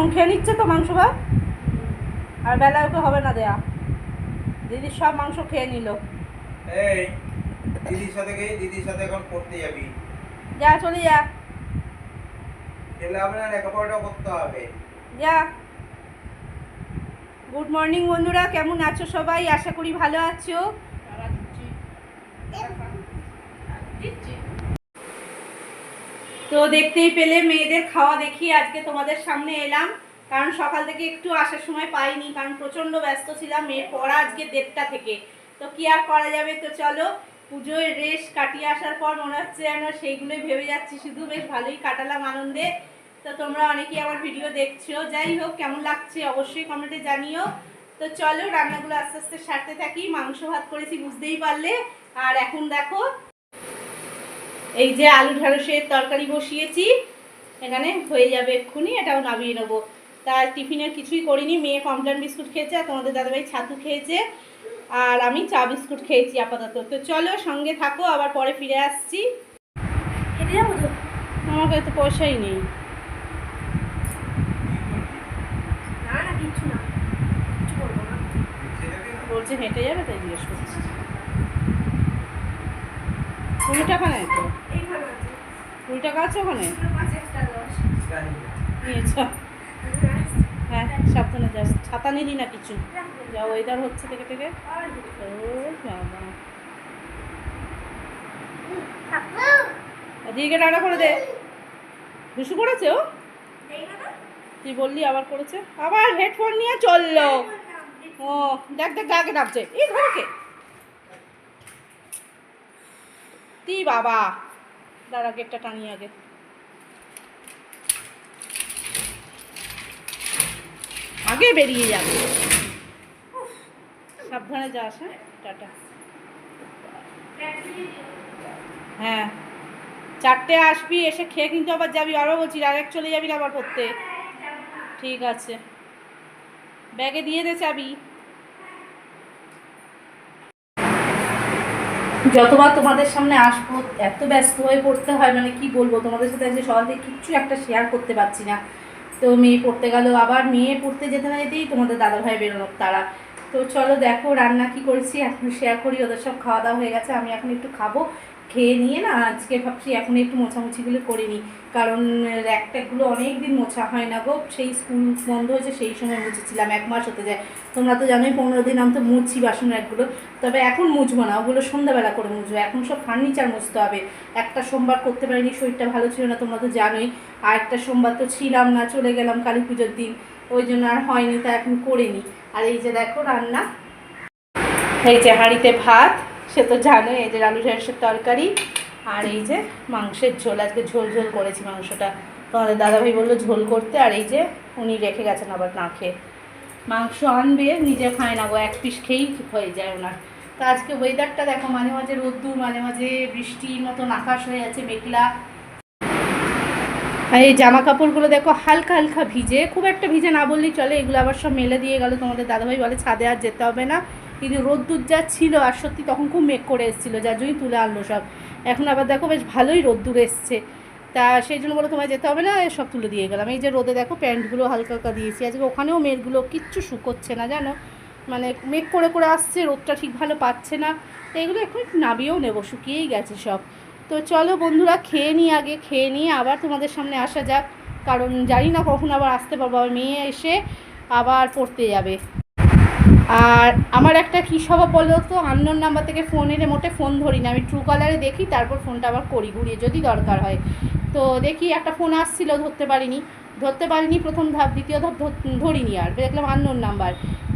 তখন খেয়ে নিচ্ছে তো মাংস ভাত? আর বেলায় ওকে হবে না দেয়া। দিদির সব মাংস খেয়ে নিল। এই দিদির সাথে গিয়ে দিদির সাথে এখন পড়তে যাবি। যা চলে যা। খেলে হবে না লেখাপড়াটাও করতে হবে। যা। গুড মর্নিং বন্ধুরা কেমন আছো সবাই? আশা করি ভালো আছো। তো দেখতেই পেলে, মেয়েদের খাওয়া দেখি আজকে তোমাদের সামনে এলাম। কারণ সকাল থেকে একটু আসার সময় পাইনি, কারণ প্রচণ্ড ব্যস্ত ছিলাম মেয়ের পড়া আজকে দেড়টা থেকে। তো কি আর করা যাবে? তো চলো, পুজোয় রেশ কাটিয়ে আসার পর মনে হচ্ছে যেন সেইগুলোই ভেবে যাচ্ছি। শুধু বেশ ভালোই কাটালাম আনন্দে। তো তোমরা অনেকেই আমার ভিডিও দেখছ। যাই হোক, কেমন লাগছে অবশ্যই কমেন্টে জানিও। তো চলো, রান্নাগুলো আস্তে আস্তে সারতে থাকি। মাংস ভাত করেছি বুঝতেই পারলে। আর এখন দেখো এই যে আলু ঢ্যাঁড়সের তরকারি বসিয়েছি এখানে হয়ে যাবে এক্ষুনি এটাও নামিয়ে নেব। তার টিফিনের কিছুই করিনি মেয়ে কমপ্লেন বিস্কুট খেয়েছে আর তোমাদের দাদাভাই ছাতু খেয়েছে আর আমি চা বিস্কুট খেয়েছি আপাতত। তো চলো সঙ্গে থাকো আবার পরে ফিরে আসছি। হেঁটে যাব তো? আমার কাছে তো পয়সাই নেই। বলছে হেঁটে যাবে তাই জিজ্ঞেস করছি। কুড়ি টাকা নেয় তো টাকা আছে ওখানে? নিয়েছ? হ্যাঁ সাবধানে যাস। ছাতা নিলি না কিছু? যা ওয়েদার হচ্ছে থেকে থেকে। ও দিদিকে টাটা করে দে। দুশো করেছে ও? তুই বললি আবার করেছে? আবার হেডফোন নিয়ে চলল। ও দেখ দেখ আগে ডাকছে এই ধরকে তুই বাবা? দাঁড়া, গেটটা টানিয়ে আগে। আগে বেরিয়ে যাবে। সাবধানে যাস হ্যাঁ? টাটা। হ্যাঁ। চারটে আসবি, এসে খেয়ে কিন্তু আবার যাবি আরও বলছি ডাইরেক্ট চলে যাবি আবার পড়তে। ঠিক আছে। ব্যাগে দিয়ে দে চাবি। যতবার তোমাদের সামনে আসব, এত ব্যস্ত হয়ে পড়তে হয় মানে কি বলব, তোমাদের সাথে আজকে সহজে কিচ্ছু একটা শেয়ার করতে পারছি না। তো মেয়ে পড়তে গেল, আবার মেয়ে পড়তে যেতে না যেতেই তোমাদের দাদা ভাই বেরোনো তারা তো চলো দেখো রান্না কি করেছি, এখন শেয়ার করি, ওদের সব খাওয়া দাওয়া হয়ে গেছে, আমি এখন একটু খাব। খেয়ে নিয়ে না আজকে ভাবছি এখন একটু মোছামুছিগুলো করে নিই। কারণ র্যাক ট্যাকগুলো অনেক দিন মোছা হয় না গো। সেই স্কুল বন্ধ হয়েছে, সেই সময় মুছেছিলাম, এক মাস হতে যায়। তোমরা তো জানোই পনেরো দিন আমি তো মুছছি বাসন র্যাকগুলো। তবে এখন মুছবো না, ওগুলো সন্ধ্যাবেলা করে মুছবো। এখন সব ফার্নিচার মুছতে হবে। একটা সোমবার করতে পারিনি, শরীরটা ভালো ছিল না, তোমরা তো জানোই। আর একটা সোমবার তো ছিলাম না, চলে গেলাম কালী পুজোর দিন। ওই জন্য আর হয়নি, তা এখন করে নিই। আর এই যে দেখো রান্না। এই যে হাঁড়িতে ভাত সে তো জানো এই যে আলু ঢেঁড়সের তরকারি আর এই যে মাংসের ঝোল। আজকে ঝোল ঝোল করেছি মাংসটা। তোমাদের দাদাভাই বলল ঝোল করতে, আর এই যে উনি রেখে গেছেন আবার না খেয়ে। মাংস আনবে, নিজে খায় না গো, এক পিস খেয়েই হয়ে যায় ওনার। তো আজকে ওয়েদারটা দেখো, মাঝে মাঝে রোদ্দুর, মাঝে মাঝে বৃষ্টির মতন আকাশ হয়ে আছে মেঘলা। আর এই জামা কাপড়গুলো দেখো, হালকা হালকা ভিজে। খুব একটা ভিজে না বললেই চলে, এগুলো আবার সব মেলে দিয়ে গেল। তোমাদের দাদাভাই বলে, ছাদে আর যেতে হবে না। কিন্তু রোদ্দুর যা ছিল আর সত্যি তখন খুব মেঘ করে এসেছিল, যার জন্যই তুলে আনলো সব। এখন আবার দেখো বেশ ভালোই রোদ্দুর এসছে। তা সেই জন্য বলে তোমায় যেতে হবে না? সব তুলে দিয়ে গেলাম। এই যে রোদে দেখো প্যান্টগুলো হালকা হালকা দিয়েছি। আজকে ওখানেও মেঘগুলো কিচ্ছু শুকোচ্ছে না, জানো? মানে মেঘ করে করে আসছে, রোদটা ঠিক ভালো পাচ্ছে না। এগুলো এখন নাবিয়েও নেব, শুকিয়েই গেছে সব। তো চলো বন্ধুরা, খেয়ে নিই আগে, খেয়ে নিয়ে আবার তোমাদের সামনে আসা যাক। কারণ জানি না কখন আবার আসতে পারব। আবার মেয়ে এসে আবার পড়তে যাবে। আর আমার একটা কী স্বভাব বলো তো? আননোন নাম্বার থেকে ফোন এলে মোটে ফোন ধরি না। আমি ট্রু কালারে দেখি, তারপর ফোনটা আবার করি, ঘুরিয়ে যদি দরকার হয়। তো দেখি একটা ফোন আসছিল, ধরতে পারিনি। ধরতে পারিনি, প্রথম ধাপ, দ্বিতীয় ধাপ ধরিনি আর। দেখলাম আননোন নাম্বার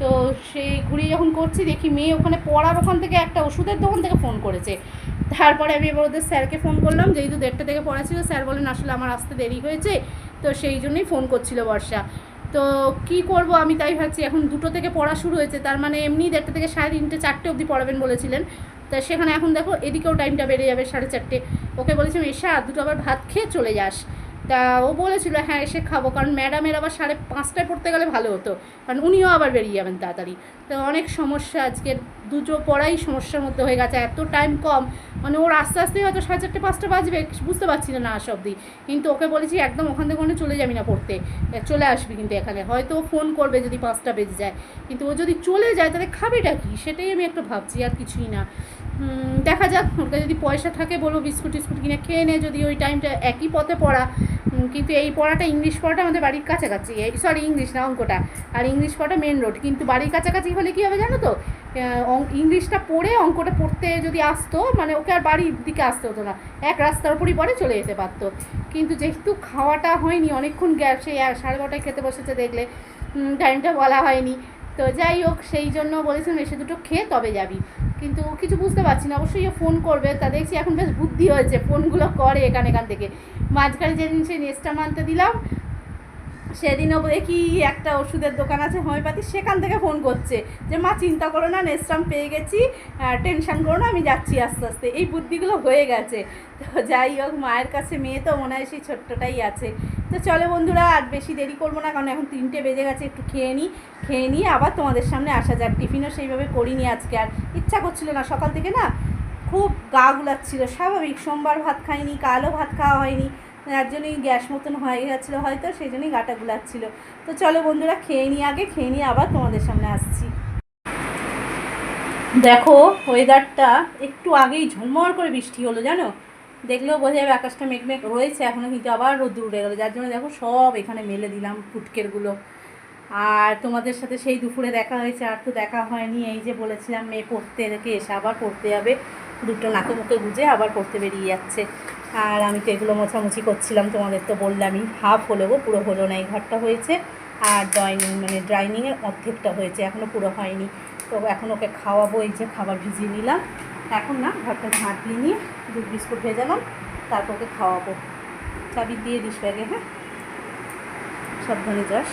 তো সেই ঘুরিয়ে যখন করছি, দেখি মেয়ে ওখানে পড়ার ওখান থেকে একটা ওষুধের দোকান থেকে ফোন করেছে। তারপরে আমি এবার ওদের স্যারকে ফোন করলাম, যেহেতু দেড়টা থেকে পড়া ছিল, স্যার বলেন আসলে আমার আসতে দেরি হয়েছে। তো সেই জন্যই ফোন করছিল বর্ষা। তো কি করব আমি তাই ভাবছি। এখন দুটো থেকে পড়া শুরু হয়েছে, তার মানে এমনি দেড়টা থেকে সাড়ে তিনটে, চারটে অবধি পড়াবেন বলেছিলেন। তা সেখানে এখন দেখো এদিকেও টাইমটা বেড়ে যাবে সাড়ে চারটে। ওকে বলেছিলাম, এসা, দুটো আবার ভাত খেয়ে চলে যাস। তা ও বলেছিল হ্যাঁ এসে খাব। কারণ ম্যাডামের আবার সাড়ে পাঁচটায় পড়তে গেলে ভালো হতো। কারণ উনিও আবার বেরিয়ে যাবেন তাড়াতাড়ি। তো অনেক সমস্যা আজকে। দুটো পড়াই সমস্যার মধ্যে হয়ে গেছে। এত টাইম কম। মানে ওর আস্তে আস্তে হয়তো সাড়ে চারটে, পাঁচটা বাজবে। বুঝতে পারছি না আস অব্দি কিন্তু ওকে বলেছি, একদম ওখান থেকে ওখানে চলে যাবি না পড়তে। চলে আসবি কিন্তু এখানে। হয়তো ও ফোন করবে যদি পাঁচটা বেজে যায়। কিন্তু ও যদি চলে যায়, তাহলে খাবেটা কি? সেটাই আমি একটু ভাবছি, আর কিছুই না। দেখা যাক ওর যদি পয়সা থাকে, বলব বিস্কুট টিস্কুট কিনে খেয়ে নে, যদি ওই টাইমটা একই পথে পড়া। কিন্তু এই পড়াটা ইংলিশ পড়াটা আমাদের বাড়ির কাছাকাছি। সরি ইংলিশ না, অঙ্কটা। আর ইংলিশ পড়াটা মেন রোড কিন্তু বাড়ির কাছাকাছি হলে কী হবে জানো তো? ইংলিশটা পড়ে অঙ্কটা পড়তে যদি আসতো মানে ওকে আর বাড়ির দিকে আসতে হতো না। এক রাস্তার উপরই পরে চলে যেতে পারতো। কিন্তু যেহেতু খাওয়াটা হয়নি, অনেকক্ষণ গ্যাস সেই সাড়ে বারোটায় খেতে বসেছে দেখলে। টাইমটা বলা হয়নি। তো যাই হোক, সেই জন্য বলেছিলাম, এসে দুটো খেয়ে তবে যাবি। কিন্তু কিছু বুঝতে পারছি না। অবশ্যই ফোন করবে, তা দেখছি এখন বেশ বুদ্ধি হয়েছে। ফোনগুলো করে এখান এখান থেকে। মাঝখানে যেদিন সেই নেস্টা মানতে দিলাম সেদিনও দেখি একটা ওষুধের দোকান আছে হোমিওপ্যাথি? সেখান থেকে ফোন করছে যে, মা, চিন্তা করো না নেস্টাম পেয়ে গেছি টেনশন করো না, আমি যাচ্ছি আস্তে আস্তে। এই বুদ্ধিগুলো হয়ে গেছে। তো যাই হোক, মায়ের কাছে মেয়ে তো মনে হয় সেই ছোট্টটাই আছে। তো চলো বন্ধুরা, আর বেশি দেরি করব না, কারণ এখন তিনটে বেজে গেছে, একটু খেয়ে নিই খেয়ে নিই আবার তোমাদের সামনে আসা যাক। টিফিনও সেইভাবে করিনি আজকে, আর ইচ্ছা করছিল না, সকাল থেকে না খুব গা গুলাচ্ছিল, স্বাভাবিক। সোমবার ভাত খাইনি, কালও ভাত খাওয়া হয়নি যার জন্যই গ্যাস মতন হয়ে গেছিল হয়তো, সেই জন্যই গাটা গুলাচ্ছিল। তো চলো বন্ধুরা, খেয়ে নিই আগে, খেয়ে নিয়ে আবার তোমাদের সামনে আসছি। দেখো ওয়েদারটা একটু আগেই ঝলমল করে বৃষ্টি হলো, জানো? দেখলেও বোঝা যাবে আকাশটা মেঘমেঘ রয়েছে এখনও কিন্তু আবার রোদ্দুর উঠে গেলো। যার জন্য দেখো, সব এখানে মেলে দিলাম ফুটকেরগুলো। আর তোমাদের সাথে সেই দুপুরে দেখা হয়েছে, আর তো দেখা হয়নি। এই যে বলেছিলাম, মেয়ে পড়তে রেখে এসে আবার পড়তে যাবে। দুটো নাকে মুখে গুজে আবার পড়তে বেরিয়ে যাচ্ছে। আর আমি তো এগুলো মোছামুছি করছিলাম, তোমাদের তো বললামই হাফ হলো গো, পুরো হলো না, এই ঘরটা হয়েছে। আর ড্রয়িং মানে ড্রাইনিংয়ের অর্ধেকটা হয়েছে এখনও পুরো হয়নি। তো এখন ওকে খাওয়াবো, এই যে খাবার ভিজিয়ে নিলাম। এখন না, ঘরটা ঝাঁট দিয়ে নিয়ে দুধ বিস্কুট ভেজালাম তারপর ওকে খাওয়াবো। চাবি দিয়ে দিস ব্যাগে হ্যাঁ? সব সাবধানে যাস।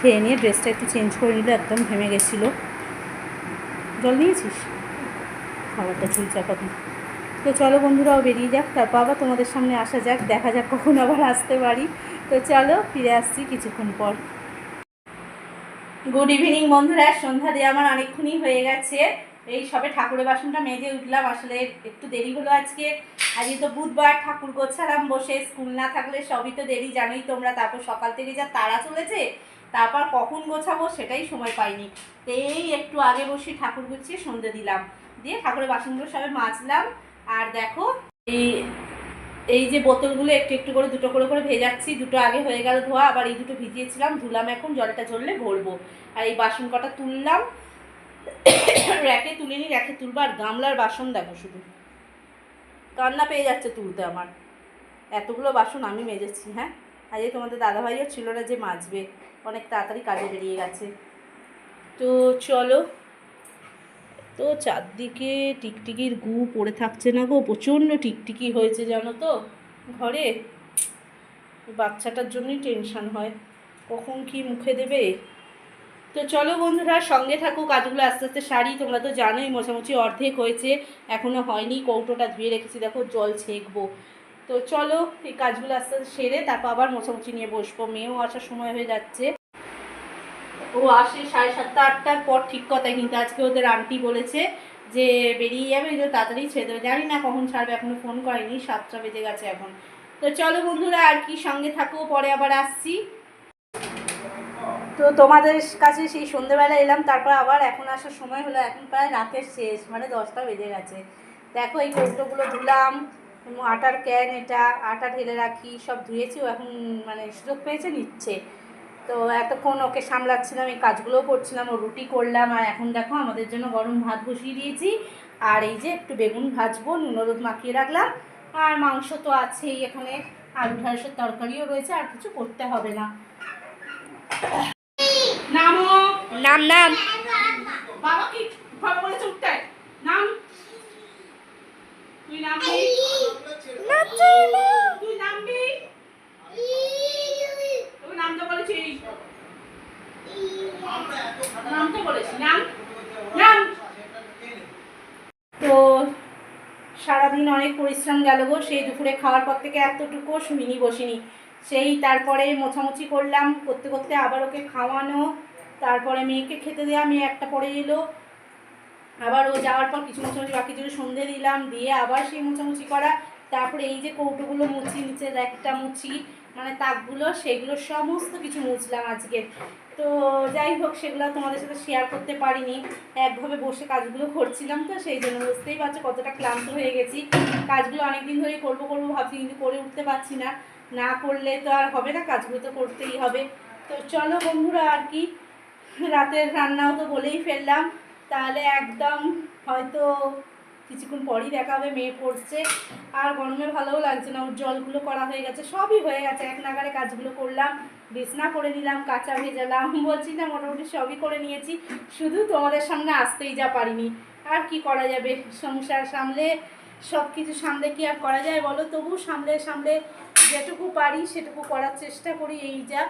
খেয়ে নিয়ে ড্রেসটা একটু চেঞ্জ করে নিলে একদম ঘেমে গেছিল। জল নিয়েছিস? খাবারটা চুল চাপাবি তো চলো বন্ধুরাও বেরিয়ে যাক, তারপর আবার তোমাদের সামনে আসা যাক, দেখা যাক কখন আবার আসতে পারি। তো চলো ফিরে আসছি কিছুক্ষণ পর। গুড ইভিনিং বন্ধুরা, সন্ধ্যা দিয়ে আমার অনেকক্ষণই হয়ে গেছে। এই সবে ঠাকুরের বাসনটা মেজে উঠলাম, আসলে একটু দেরি হলো আজকে। আজকে তো বুধবার, ঠাকুর গোছালাম বসে, স্কুল না থাকলে সবই তো দেরি, জানোই তোমরা, তারপর সকাল থেকে যা তাড়া চলেছে, তারপর কখন গোছাবো সেটাই সময় পাইনি। তো এই একটু আগে বসে ঠাকুর গুছিয়ে সন্ধে দিলাম। দিয়ে ঠাকুরের বাসনগুলো সবে মাজলাম আর দেখো, এই এই যে বোতলগুলো একটু একটু করে, দুটো করে করে ভেজাচ্ছি, দুটো আগে হয়ে গেল ধোয়া, আবার এই দুটো ভিজিয়েছিলাম, ধুলাম এখন, জলটা ঝরলে ভরবো আর এই বাসন কটা তুললাম, র্যাকে তুলে নিই র্যাকে তুলবো, আর গামলার বাসন দেখো শুধু। কান্না পেয়ে যাচ্ছে তুলতে আমার। এতগুলো বাসন আমি মেজেছি হ্যাঁ? আজ এই তোমাদের দাদাভাইও ছিল না যে মাজবে। অনেক তাড়াতাড়ি কাজে বেরিয়ে গেছে। তো চলো তো চারদিকে টিকটিকির গু পড়ে থাকছে না গো, প্রচণ্ড টিকটিকি হয়েছে জানো তো ঘরে। বাচ্চাটার জন্যই টেনশন হয়, কখন কি মুখে দেবে? তো চলো বন্ধুরা, সঙ্গে থাকো, কাজগুলো আস্তে আস্তে সারি, তোমরা তো জানোই মোছামুছি অর্ধেক হয়েছে এখনও হয়নি, কৌটোটা ধুয়ে রেখেছি, দেখো জল ছেঁকবো। তো চলো এই কাজগুলো আস্তে আস্তে সেরে, তারপর আবার মোছামুছি নিয়ে বসবো, মেয়েও আসার সময় হয়ে যাচ্ছে। ও আসে সাড়ে সাতটা, আটটার পর ঠিক কথা কিন্তু আজকে ওদের আন্টি বলেছে যে বেরিয়ে যাবে যে তাড়াতাড়ি ছেড়ে দেবে। জানি না কখন ছাড়বে, এখনও ফোন করেনি, সাতটা বেজে গেছে এখন। তো চলো বন্ধুরা, আর কি, সঙ্গে থাকো, পরে আবার আসছি। তো তোমাদের কাছে সেই সন্ধেবেলা এলাম, তারপর আবার এখন আসার সময় হলো, এখন প্রায় রাতের শেষ মানে দশটা বেজে গেছে। দেখো, এই কৌটোগুলো ধুলাম, আটার ক্যান এটা, আটা ঢেলে রাখি, সব ধুয়েছি, ও এখন মানে সুযোগ পেয়েছে, নিচ্ছে। তো এতক্ষণ ওকে সামলাচ্ছিলাম এই কাজগুলোও করছিলাম ও রুটি করলাম আর এখন দেখো আমাদের জন্য গরম ভাত বসিয়ে দিয়েছি। আর এই যে একটু বেগুন ভাজবো নুন হলুদ মাখিয়ে রাখলাম। আর মাংস তো আছেই এখানে আলু ঢাঁড়সের তরকারিও রয়েছে আর কিছু করতে হবে না। নামো নাম নাম। বাবা কি বাবা বলেছে উঠতে। নাম। তুই নামবি তুই নামবি তুই নাম তো বলেছিস নাম তো বলেছি। নাম? নাম? তো সারাদিন অনেক পরিশ্রম গেল গো সেই দুপুরে খাওয়ার পর থেকে এতটুকুও শুনিনি বসিনি। সেই তারপরে মোছামুছি করলাম করতে করতে আবার ওকে খাওয়ানো তারপরে মেয়েকে খেতে দেওয়া মেয়ে একটা পরে এলো। আবার ও যাওয়ার পর কিছু মোছামুছি বাকি ছিল সন্ধে দিলাম দিয়ে আবার সেই মোছামুছি করা। তারপরে এই যে কৌটোগুলো মুছি নিচের একটা মুছি মানে তাকগুলো, সেগুলো সমস্ত কিছু মুছলাম আজকে। তো যাই হোক, সেগুলো তোমাদের সাথে শেয়ার করতে পারিনি। একভাবে বসে কাজগুলো করছিলাম তো, সেই জন্য বুঝতেই পারছ কতটা ক্লান্ত হয়ে গেছি। কাজগুলো অনেকদিন ধরেই করব করব ভাবছি, কিন্তু করে উঠতে পারছি না। না করলে তো আর হবে না, কাজগুলো তো করতেই হবে। তো চলো বন্ধুরা আর কি, রাতের রান্নাও তো বলেই ফেললাম। তাহলে একদম হয়তো কিছুক্ষণ পরই দেখা হবে, মেয়ে পড়ছে। আর গরমে ভালোও লাগছে না, ওর জলগুলো করা হয়ে গেছে, সবই হয়ে গেছে। এক নাগারে কাজগুলো করলাম, বিছনা করে নিলাম, কাঁচা ভেজালাম। বলছি, না, মোটামুটি সবই করে নিয়েছি, শুধু তোমাদের সামনে আসতেই যা পারিনি। আর কি করা যাবে? সংসার সামলে সব কিছু সামলে কি আর করা যায় বলো? তবু সামলে সামলে যেটুকু পারি, সেটুকু করার চেষ্টা করি, এই যা।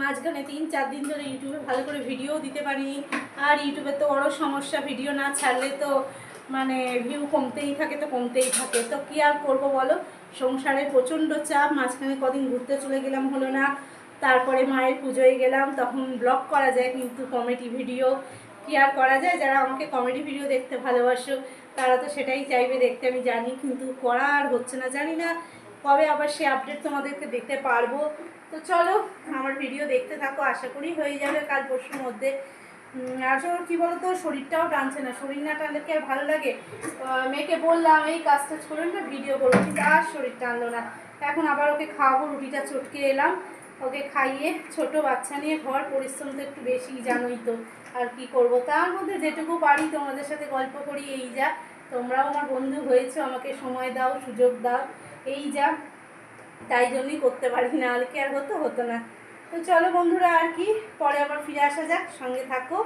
মাঝখানে তিন, চার দিন ধরে ইউটিউবে ভালো করে ভিডিও দিতে পারিনি। আর ইউটিউবে তো বড় সমস্যা, ভিডিও না ছাড়লে তো মানে ভিউ কমতেই থাকে, তো কমতেই থাকে। তো কী আর করব বলো? সংসারে প্রচণ্ড চাপ, মাঝখানে কদিন ঘুরতে চলে গেলাম, হলো না। তারপরে মায়ের পুজোয় গেলাম, তখন ব্লগ করা যায়, কিন্তু কমেডি ভিডিও কী আর করা যায়? যারা আমাকে কমেডি ভিডিও দেখতে ভালোবাসো, তারা তো সেটাই চাইবে দেখতে, আমি জানি, কিন্তু করা আর হচ্ছে না, জানি না। কবে আবার সে আপডেট তোমাদেরকে দেখতে পারব? তো চলো, আমার ভিডিও দেখতে থাকো, আশা করি হয়ে যাবে কাল পরশুর মধ্যে। আসলে কী বলতো, শরীরটাও টানছে না, শরীর না টানলে কি আর ভালো লাগে? মেয়েকে বললাম, এই কাজ টাজ করুন না ভিডিও করব কিন্তু আর শরীর টানলো না। এখন আবার ওকে খাওয়াবো, রুটিটা চটকে এলাম। ওকে খাইয়ে, ছোট বাচ্চা নিয়ে ঘর, পরিশ্রম তো একটু বেশি, জানোই তো আর কি করব। তার মধ্যে যেটুকু পারি, তোমাদের সাথে গল্প করি, এই যা। তোমরাও আমার বন্ধু হয়েছো, আমাকে সময় দাও, সুযোগ দাও, এই যা। তাই জন্যই করতে পারি না হলে কি আর হতো হতো না। তো চলো বন্ধুরা, আর কি, পরে আবার ফিরে আসা যাক, সঙ্গে থাকো।